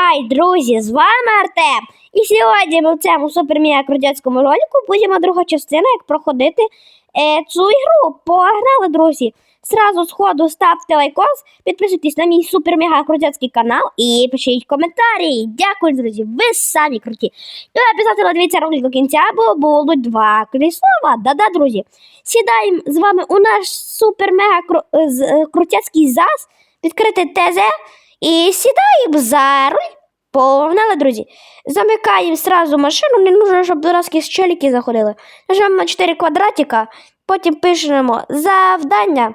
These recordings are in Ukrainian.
Хай, друзі, з вами Артем. І сьогодні ми в цьому супермія крутяцькому ролику будемо друга частина, як проходити е, цю ігру. Погнали, друзі! Сразу з ходу ставте лайкос, підписуйтесь на мій супермега крутяцький канал і пишіть коментарі. Дякую, друзі, ви самі круті. І обов'язково дивіться ролик до кінця, бо будуть два слова. Да-да, друзі. Сідаємо з вами у наш супермега кру- з- е, крутяцький ЗАЗ, відкрити ТЗ і сідаємо за руль. Погнали, друзі. Замикаємо сразу машину, не нужно, щоб дурацькі щеліки заходили. Нажимаємо на 4 квадратика, потім пишемо завдання.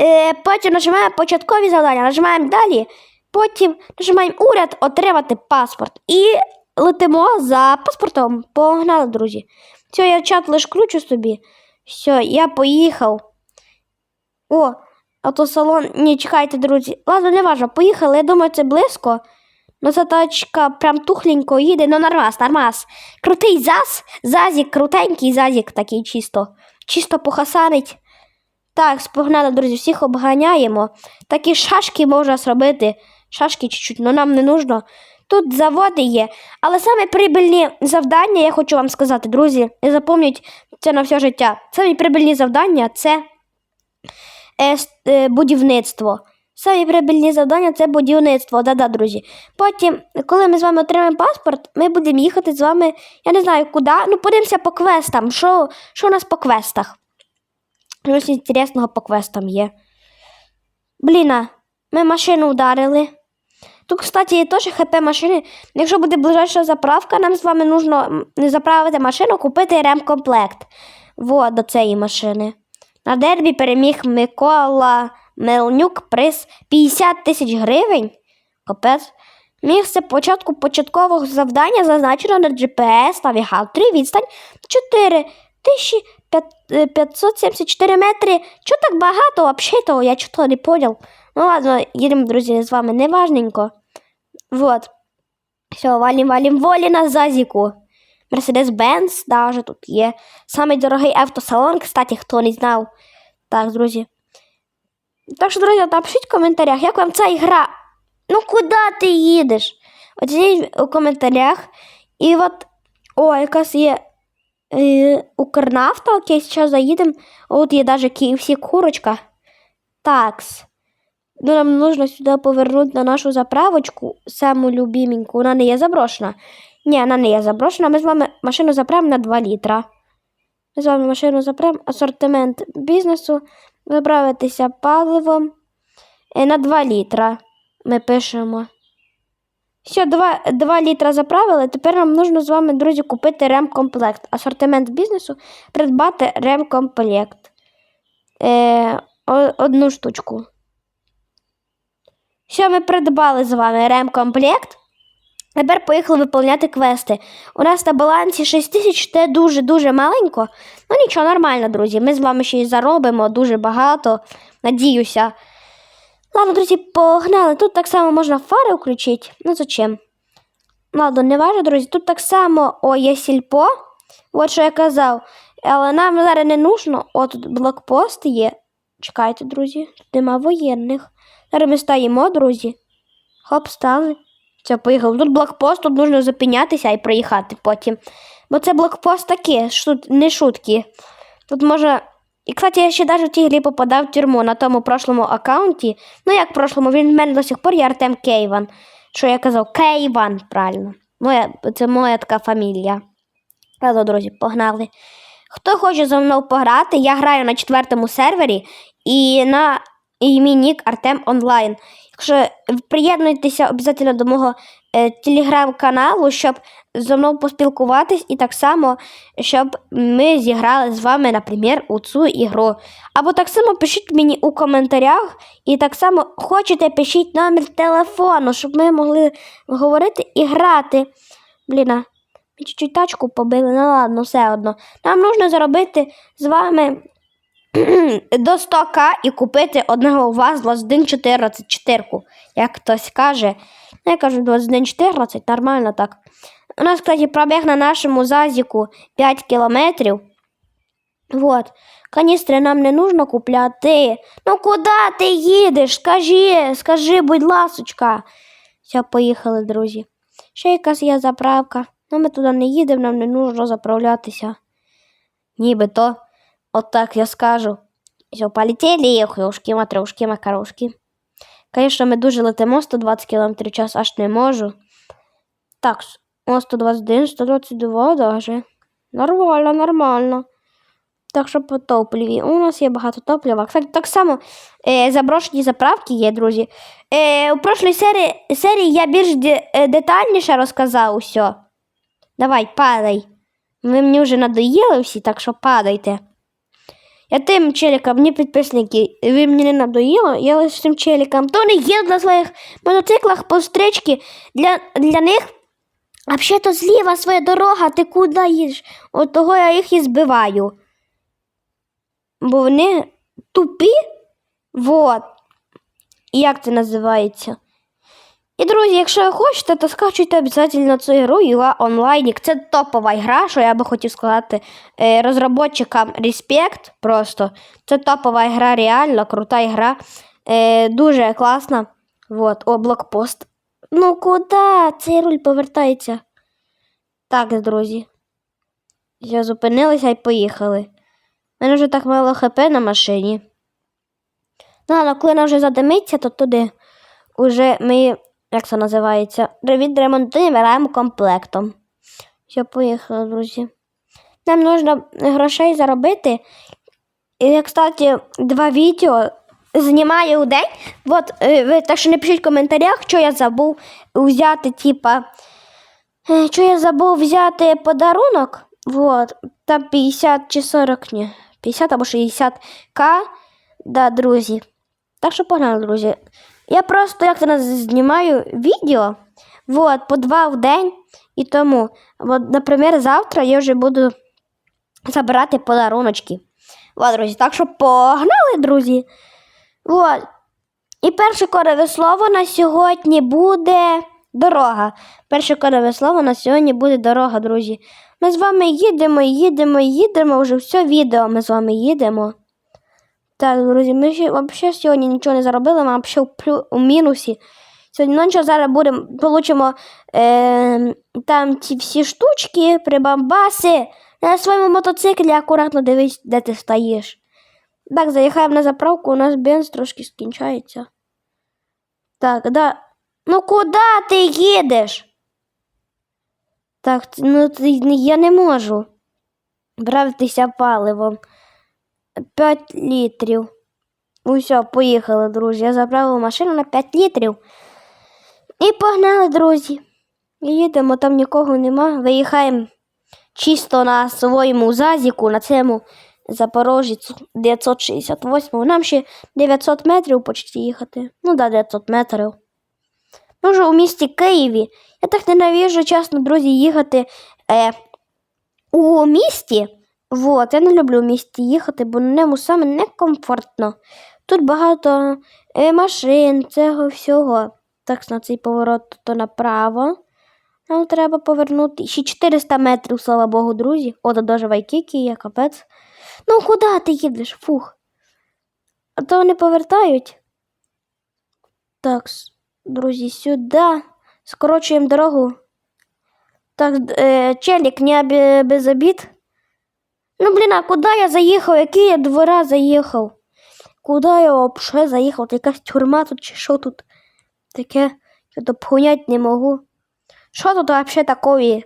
Е, потім нажимаємо початкові завдання, нажимаємо далі, потім нажимаємо уряд, отримати паспорт. І летимо за паспортом. Погнали, друзі. Все, я чат лиш кручу собі. Все, я поїхав. О, автосалон. Ні, чекайте, друзі. Ладно, не важно, поїхали. Я думаю, це близько. Ну, ця тачка прям тухленько їде, ну нормас, нормас. Крутий заз, зазік, крутенький зазік такий чисто. Чисто похасанить. Так, спогнали, друзі, всіх обганяємо. Такі шашки можна зробити. Шашки чуть-чуть, але нам не нужно. Тут заводи є. Але саме прибильні завдання, я хочу вам сказати, друзі, і запам'ятайте це на все життя. Самі прибильні завдання це будівництво. Самі прибильні завдання це будівництво, да-да, друзі. Потім, коли ми з вами отримаємо паспорт, ми будемо їхати з вами, я не знаю куди, ну подивимося по квестам. Що, що у нас по квестах? Щось інтересного по квестам є. Бліна, ми машину вдарили. Тут, кстати, теж ХП машини. Якщо буде ближайша заправка, нам з вами нужно заправити машину, купити ремкомплект. Вот до цієї машини. На дербі переміг Микола Мелнюк приз 50 тисяч гривень. Капець. Місце початку початкового завдання зазначено на GPS навігаторі відстань 4574 метри. Чого так багато взагалі-то? Я чого не понял. Ну ладно, їдемо, друзі, з вами неважненько. Вот. Все, валім, валім, волі на зазіку. Mercedes-Benz даже тут є. Самий дорогий автосалон, кстати, хто не знав. Так, друзі. Так що, друзі, напишіть в коментарях, як вам ця ігра. Ну, куди ти їдеш? От зійдіть у коментарях. І от, о, якась є е, Укрнафта, окей, зараз заїдемо. От є навіть KFC курочка. Такс. Ну, нам нужно сюди повернути на нашу заправочку, саму любименьку. Вона не є заброшена. Ні, вона не є заброшена. Ми з вами машину заправимо на 2 літра. Ми з вами машину заправимо. Асортимент бізнесу. Заправитися паливом е, на 2 літра. Ми пишемо. Все, 2, 2 літра заправили. Тепер нам нужно з вами, друзі, купити ремкомплект. Асортимент бізнесу, придбати ремкомплект. Е, одну штучку. Все, ми придбали з вами ремкомплект. Тепер поїхали виповняти квести. У нас на балансі 6 тисяч це дуже-дуже маленько. Ну нічого, нормально, друзі. Ми з вами ще й заробимо дуже багато. Надіюся. Ладно, друзі, погнали. Тут так само можна фари включити. Ну зачем? Ладно, не важно, друзі. Тут так само о, є сільпо. От що я казав. Але нам зараз не нужно. О, тут блокпост є. Чекайте, друзі. Тут нема воєнних. Зараз ми стаємо, друзі. Хоп, стали. Все, поїхали. Тут блокпост, тут нужно зупинятися і проїхати потім. Бо це блокпост таке, шут, не шутки. Тут можна. І, кстати, я ще навіть в тій грі попадав в тюрму на тому прошлому аккаунті. Ну, як в прошлому, він в мене до сих пор є Артем Кейван. Що я казав? Кейван, правильно. Моя, це моя така фамілія. Ладно, друзі, погнали. Хто хоче за мною пограти, я граю на четвертому сервері і на і мій нік Артем Онлайн. Якщо приєднуйтеся обов'язково до мого е, телеграм-каналу, щоб зі мною поспілкуватись, і так само, щоб ми зіграли з вами, наприклад, у цю ігру. Або так само пишіть мені у коментарях, і так само хочете, пишіть номер телефону, щоб ми могли говорити і грати. Блін, а, ми чуть-чуть тачку побили, ну ладно, все одно. Нам нужно заробити з вами до 100к і купити одного у вас 2114 як хтось каже. Ну, я кажу 2114, нормально так. У нас, кстати, пробіг на нашому зазіку 5 кілометрів. Вот. Каністри нам не нужно купляти. Ну куди ти їдеш? Скажи, скажи, будь ласочка. Все, поїхали, друзі. Ще якась є заправка. Ну, ми туди не їдемо, нам не нужно заправлятися. Нібито, отак я скажу. Все, полетіли, хрюшки, матрошки, макарошки. Звісно, ми дуже летимо 120 км в час, аж не можу. Так, о, 121, 122 даже. Нормально, нормально. Так що по топливі. У нас є багато топлива. Кстати, так само е, заброшені заправки є, друзі. Е, у прошлій серії, серії я більш де, е, детальніше розказав усе. Давай, падай. Ви мені вже надоїли всі, так що падайте. Я тим челікам, мені підписники, ви мені не надоїли, я лише тим челікам. То вони їдуть на своїх мотоциклах по стрічці. Для, для них а ще то зліва своя дорога, ти куди їдеш? От того я їх і збиваю. Бо вони тупі. Вот. Як це називається? І, друзі, якщо хочете, то скачуйте обов'язково цю ігру Юла Онлайнік. Це топова гра, що я би хотів сказати е, розробникам респект просто. Це топова гра, реально крута гра. Е, дуже класна. Вот, о, блокпост. Ну куди? Цей руль повертається. Так, друзі. Я зупинилися і поїхали. У мене вже так мало хп на машині. Ну, але коли вона вже задимиться, то туди уже ми, як це називається, відремонтуємо комплектом. Все, поїхали, друзі. Нам потрібно грошей заробити. І кстати, два відео знімаю у день. От, е, ви так що не пишіть в коментарях, що я забув взяти, типа, е, що я забув взяти подарунок. Вот, там 50 чи 40, ні, 50 або 60 к, да, друзі. Так що погнали, друзі. Я просто як то знімаю відео, вот, по два в день. І тому, от, наприклад, завтра я вже буду забирати подаруночки. Вот, друзі, так що погнали, друзі. Вот. І перше кодове слово на сьогодні буде дорога. Перше кодове слово на сьогодні буде дорога, друзі. Ми з вами їдемо, їдемо, їдемо, вже все відео ми з вами їдемо. Так, друзі, ми ще взагалі сьогодні нічого не заробили, ми взагалі в, плю, у мінусі. Сьогодні ночі зараз будемо, получимо е, там ці всі штучки, прибамбаси. На своєму мотоциклі акуратно дивись, де ти стоїш. Так, заїхаємо на заправку, у нас бенз трошки скінчається. Так, да. Ну куди ти їдеш? Так, ну я не можу. Бравитися паливом. 5 літрів. Усе, поїхали, друзі. Я заправила машину на 5 літрів. І погнали, друзі. Їдемо, там нікого нема. Виїхаємо чисто на своєму зазіку, на цьому Запорожець 968. Нам ще 900 метрів почти їхати. Ну да, 900 метрів. Ми вже у місті Києві. Я так ненавіжу, чесно, друзі, їхати е, у місті. Вот, я не люблю в місті їхати, бо на ньому саме некомфортно. Тут багато е, машин, цього всього. Так, на цей поворот то направо. Нам треба повернути. Ще 400 метрів, слава Богу, друзі. О, дуже Вайкіки є, капець. Ну, куди ти їдеш? Фух. А то вони повертають. Так, друзі, сюди. Скорочуємо дорогу. Так, е, челік, не без обід. Ну, блін, а куди я заїхав? Які я двора заїхав? Куди я взагалі заїхав? Та якась тюрма тут чи що тут? Таке, я то понять не можу. Що тут взагалі такое?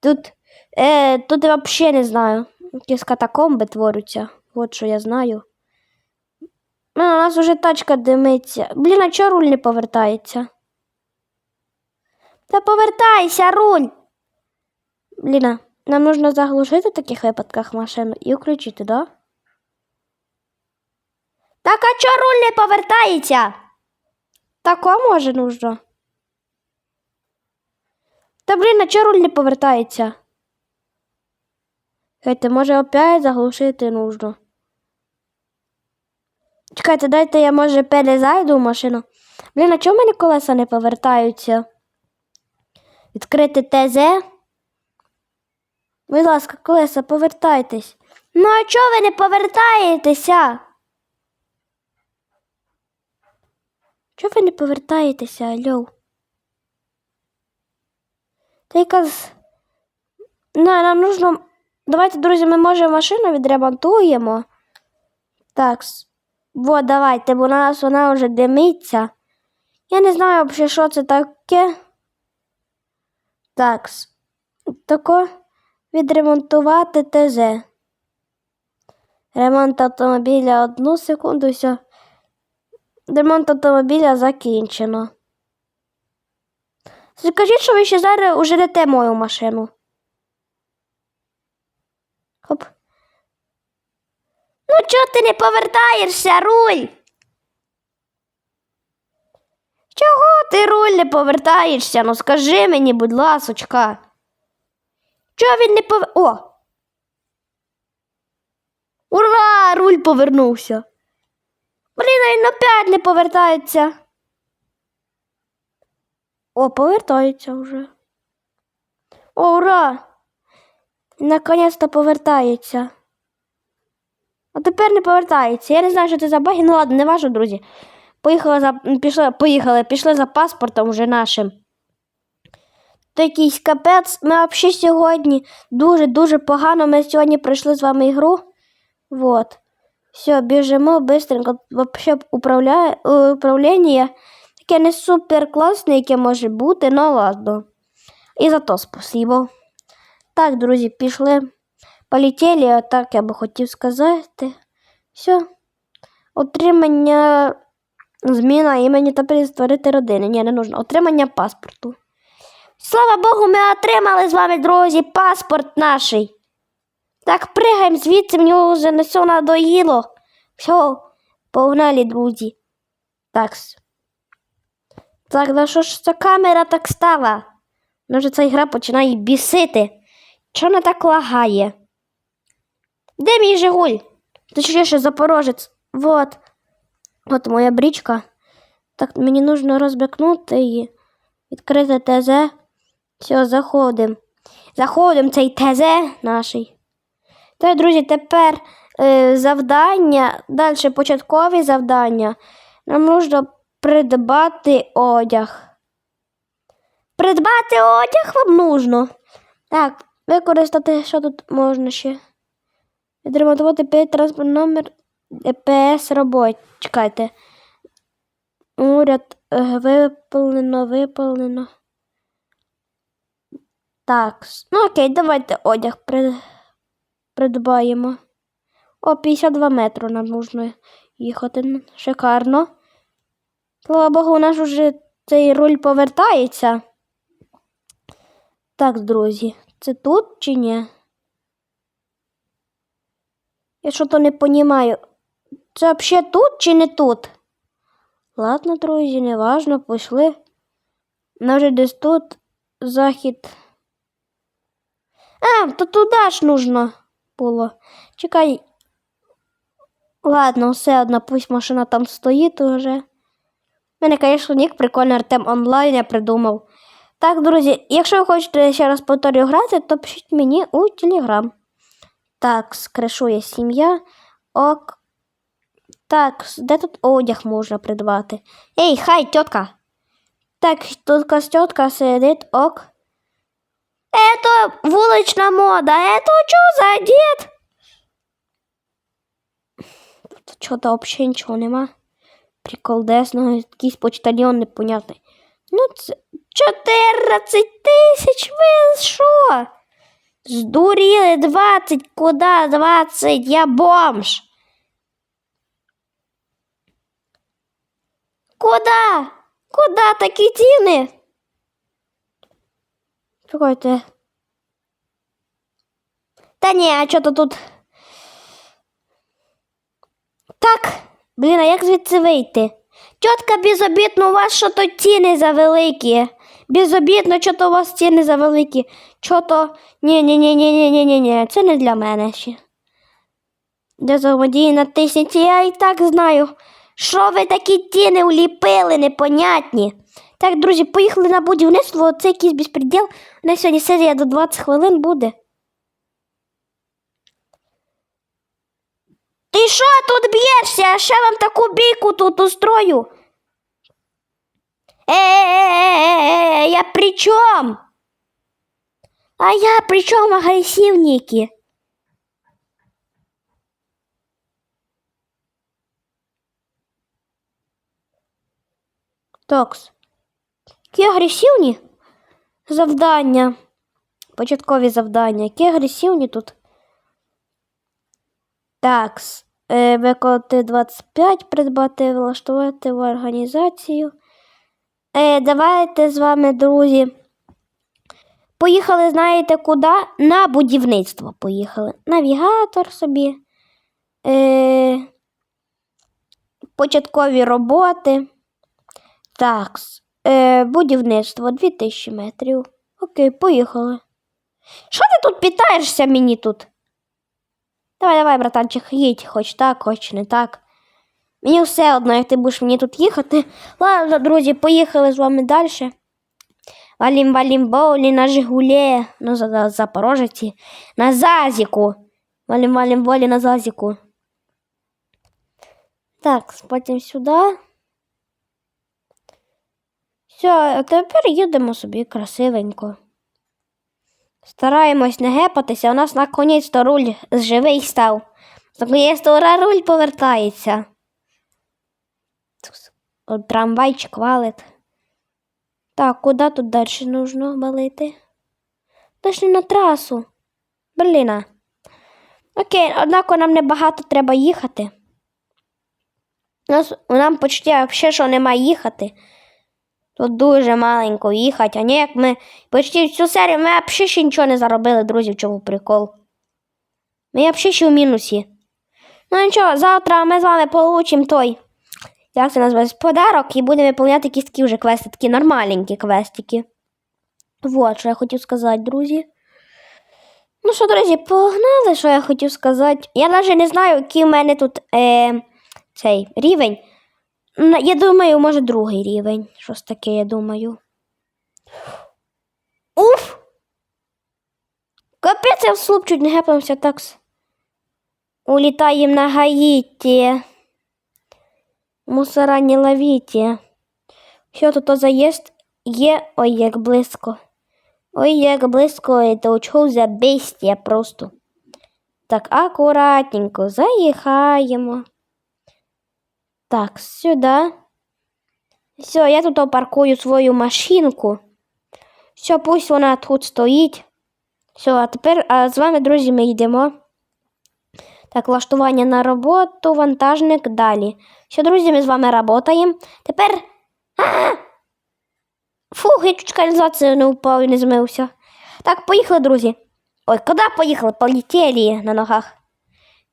Тут, е, тут я взагалі не знаю. Якісь катакомби творяться. От що я знаю. Ну, у нас уже тачка димиться. Блін, а чого руль не повертається? Та повертайся, руль! Блін, нам нужно заглушити в таких випадках машину і включити, да? Так а чого руль не повертається? Тако може нужно. Та блін, а чого руль не повертається? Чекайте, може опять заглушити нужно. Чекайте, дайте я може перезайду в машину. Блін, а чому в мене колеса не повертаються? Відкрити ТЗ. Будь ласка, колеса, повертайтесь. Ну, а чого ви не повертаєтеся? Чого ви не повертаєтеся, Альо? Та якась. На, нам нужно. Давайте, друзі, ми може машину відремонтуємо. Так. Вот, давайте, бо у нас вона вже димиться. Я не знаю взагалі, що це таке. Так. Тако відремонтувати ТЗ. Ремонт автомобіля одну секунду, все. Ремонт автомобіля закінчено. Скажіть, що ви ще зараз ужерете мою машину. Хоп. Ну, чого ти не повертаєшся, руль? Чого ти руль не повертаєшся? Ну скажи мені, будь ласочка. Чого він не повер... О! Ура! Руль повернувся. Блін, він опять не повертається. О, повертається вже. О, ура! Наконець-то повертається. А тепер не повертається. Я не знаю, що це за баги. Ну ладно, не важно, друзі. Поїхали за пішли, поїхали, пішли за паспортом вже нашим. То якийсь капець. Ми взагалі сьогодні дуже-дуже погано. Ми сьогодні пройшли з вами ігру. Вот. Все, біжимо быстренько. Вообще е, управління таке не супер класне, яке може бути, ну ладно. І за то спасибо. Так, друзі, пішли. Полетіли, так я би хотів сказати. Все. Отримання зміна імені та створити родини. Ні, не нужно. Отримання паспорту. Слава Богу, ми отримали з вами, друзі, паспорт наш. Так, пригаємо звідси, мені вже на все надоїло. Все, погнали, друзі. Так. Так, на що ж ця камера так стала? Ну вже ця гра починає бісити. Чого вона так лагає? Де мій Жигуль? Точніше, Запорожець. Вот. От моя брічка. Так, мені нужно розбикнути її. Відкрити ТЗ. Все, заходимо. Заходимо цей ТЗ наший. Так, друзі, тепер е, завдання, далі початкові завдання. Нам нужно придбати одяг. Придбати одяг вам нужно. Так, використати, що тут можна ще. Відремонтувати 5 транспортний номер ЕПС робот. Чекайте. Уряд е, виповнено, виповнено. Так. Ну окей, давайте одяг при... придбаємо. О, 52 метри нам нужно їхати. Шикарно. Слава Богу, у нас вже цей руль повертається. Так, друзі, це тут чи ні? Я що то не розумію. Це взагалі тут чи не тут? Ладно, друзі, не важно, пішли. Вже десь тут захід. А, то туди ж нужно було. Чекай. Ладно, все одно, пусть машина там стоїть уже. Мене, звісно, нік прикольний Артем онлайн я придумав. Так, друзі, якщо ви хочете ще раз повторю грати, то пишіть мені у Телеграм. Так, скрешує сім'я. Ок. Так, де тут одяг можна придбати? Ей, хай, тітка. Так, тут тітка сидить, ок. Это вулична мода, это що за дід? Тут чого-то взагалі нічого нема. Приколдесного, якийсь почтальон непонятний. Ну, це 14 тисяч, ви що? Здуріли 20, куди 20? Я бомж. Куда? Куда такі ціни? Чекайте. Та ні, а що то тут? Так, блін, а як звідси вийти? Тітка безобідно, у вас що то ціни завеликі. Безобідно, що то у вас ціни завеликі. Що то. ні ні ні ні ні ні ні ні це не для мене ще. Де взаємодії натисніть, я і так знаю. Що ви такі ціни уліпили, непонятні. Так, друзі, поїхали на будівництво, це якийсь безпреділ. У нас сьогодні серія до 20 хвилин буде. Ти що тут б'єшся? Я ще вам таку бійку тут устрою. Е, Е-е-е, я при чому? А я при чому агресивники? Токс. Які агресивні завдання. Початкові завдання. Які агресивні тут. Так. Е, виконати 25, придбати, влаштувати в організацію. Е, давайте з вами, друзі. Поїхали, знаєте, куди? На будівництво поїхали. Навігатор собі. Е, початкові роботи. Так. Е, будівництво 2000 метрів. Окей, поїхали. Що ти тут питаєшся мені тут? Давай, давай, братанчик, їдь, хоч так, хоч не так. Мені все одно, як ти будеш мені тут їхати. Ладно, друзі, поїхали з вами далі. Валім, валім, боулі на Жигулі, ну, за, за Запорожці, на Зазіку. Валім, валім, волі на Зазіку. Так, потім сюди. Все, а тепер їдемо собі красивенько. Стараємось не гепатися, у нас наконець-то руль живий став. Наконець-то руль повертається. От трамвайчик валить. Так, куди тут далі нужно валити? Далі на трасу. Бліна. Окей, однако нам небагато треба їхати. У Нас, нам почти взагалі що нема їхати. Тут дуже маленько їхати, а не як ми почти всю серію ми взагалі ще нічого не заробили, друзі, в чому прикол. Ми взагалі ще в мінусі. Ну нічого, завтра ми з вами получимо той. Як це називається? Подарок і будемо виконувати якісь такі вже квести, такі нормаленькі квестики. Вот, що я хотів сказати, друзі. Ну що, друзі, погнали, що я хотів сказати. Я навіть не знаю, який в мене тут е, цей рівень. Я думаю, може другий рівень. Щось таке, я думаю. Уф! Капець, я в слуп чуть не гепнувся так. Улітаємо на Гаїті. Мусора не ловіть. Що тут заїзд є? Ой, як близько. Ой, як близько, це очко за бестія просто. Так, акуратненько заїхаємо. Так, сюди. Все, я тут опаркую свою машинку. Все, пусть вона тут стоїть. Все, а тепер а з вами, друзі, ми йдемо. Так, влаштування на роботу, вантажник далі. Все, друзі, ми з вами працюємо. Тепер. А! Фух, я чуть каналізацію не впав і не змився. Так, поїхали, друзі. Ой, куди поїхали? Полетіли на ногах.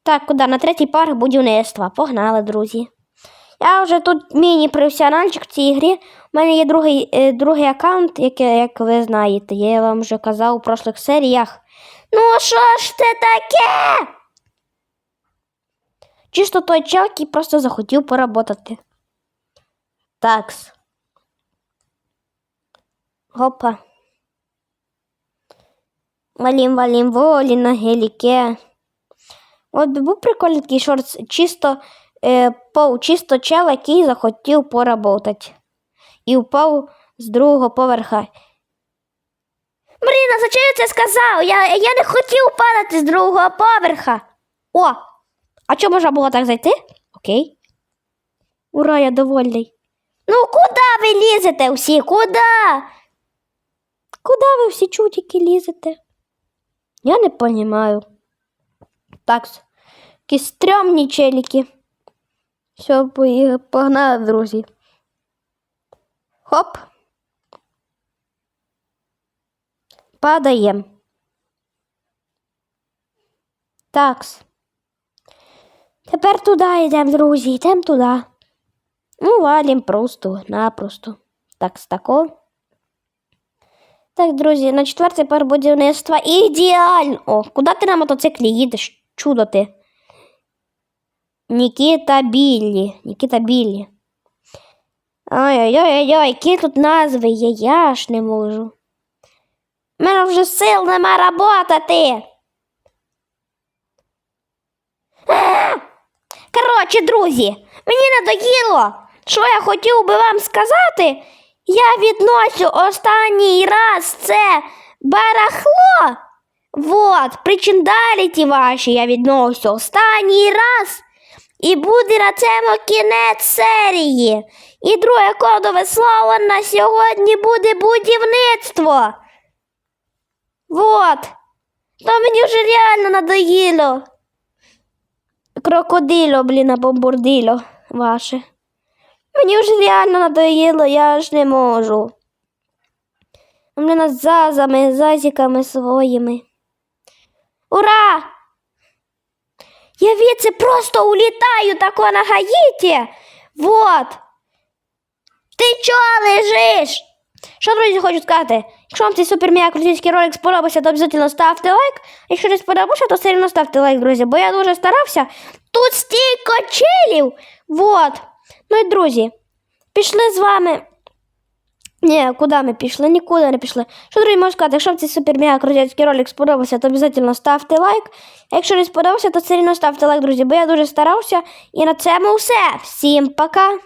Так, куди? На третій парк будівництва. Погнали, друзі. Я вже тут міні-професіональчик в цій грі. У мене є другий, е, другий аккаунт, який, як ви знаєте, я вам вже казав у прошлих серіях. Ну, що ж це таке? Чисто той чел, який просто захотів поработати. Такс. Гопа. Валім, валім, волі на геліке. От був прикольний такий шорт, чисто, е, пов, чисто чел, який захотів поработати. І впав з другого поверха. Блін, а зачем я це сказав? Я, я не хотів падати з другого поверха. О! А чому можна було так зайти? Окей. Ура, я довольний. Ну, куди ви лізете всі? Куди? Куди ви всі чутики лізете? Я не понимаю. Так, якісь стрьомні челіки. Все, погнали, друзі. Хоп. Падаємо. Такс. Тепер туди йдемо, друзі, йдемо туди. Ну, валім просто-напросто. Так, стако. Так, друзі, на четвертий пар будівництва ідеально. О, куди ти на мотоциклі їдеш? Чудо ти. Нікіта Біллі. Нікіта Біллі. Ой-ой-ой, які тут назви є, я ж не можу. У мене вже сил нема работати. Коротше, друзі, мені надоїло. Що я хотів би вам сказати? Я відносю останній раз це барахло. Вот, причиндаліті ваші я відношу останній раз. І буде на цьому кінець серії. І друге кодове слово на сьогодні буде будівництво. Вот. То мені вже реально надоїло. Крокодило, блін, а бомбурдило ваше. Мені вже реально надоїло, я ж не можу. Блін, з зазами, зазіками своїми. Ура! Я віце просто улітаю тако на Гаїті. Вот. Ти чого лежиш? Що, друзі, хочу сказати? Якщо вам цей супермія крутицький ролик сподобався, то обов'язково ставте лайк. Якщо не сподобався, то все одно ставте лайк, друзі, бо я дуже старався. Тут стільки челів. Вот. Ну і друзі, пішли з вами. Ні, куди ми пішли? Нікуди не пішли. Що, друзі, можу сказати, якщо вам цей супермега крутяцький ролик сподобався, то обов'язково ставте лайк. А якщо не сподобався, то все одно ставте лайк, друзі, бо я дуже старався. І на цьому все. Всім пока!